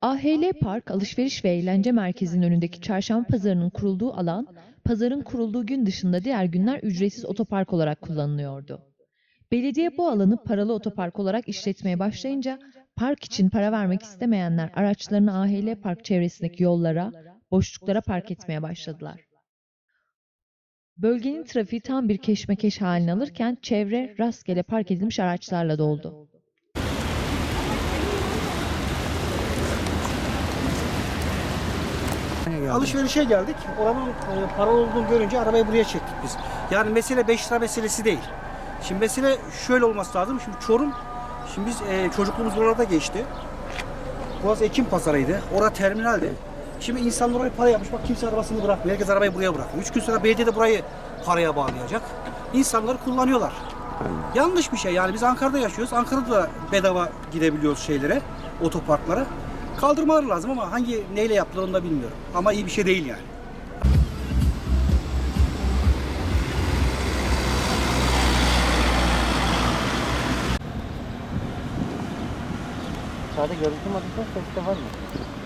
AHL Park alışveriş ve eğlence merkezinin önündeki çarşamba pazarının kurulduğu alan, pazarın kurulduğu gün dışında diğer günler ücretsiz otopark olarak kullanılıyordu. Belediye bu alanı paralı otopark olarak işletmeye başlayınca park için para vermek istemeyenler araçlarını AHL Park çevresindeki yollara, boşluklara park etmeye başladılar. Bölgenin trafiği tam bir keşmekeş halini alırken çevre rastgele park edilmiş araçlarla doldu. Alışverişe geldik. Oranın e, paralı olduğunu görünce arabayı buraya çektik biz. Yani mesele 5 lira meselesi değil. Şimdi mesele şöyle olması lazım. Şimdi Çorum, şimdi biz e, çocukluğumuz oralarda geçti. Burası Ekim pazarıydı. Orada terminaldi. Şimdi insanlar oraya para yapmış. Bak kimse arabasını bırakmıyor. Herkes arabayı buraya bırakıyor. Üç gün sonra belediye de burayı paraya bağlayacak. İnsanları kullanıyorlar. Yanlış bir şey. Yani biz Ankara'da yaşıyoruz. Ankara'da da bedava gidebiliyoruz şeylere, otoparklara. Kaldırmaları lazım ama hangi neyle yaptılar onu da bilmiyorum. Ama iyi bir şey değil yani. Sadece görüntü mü atıyorsun, ses de var mı?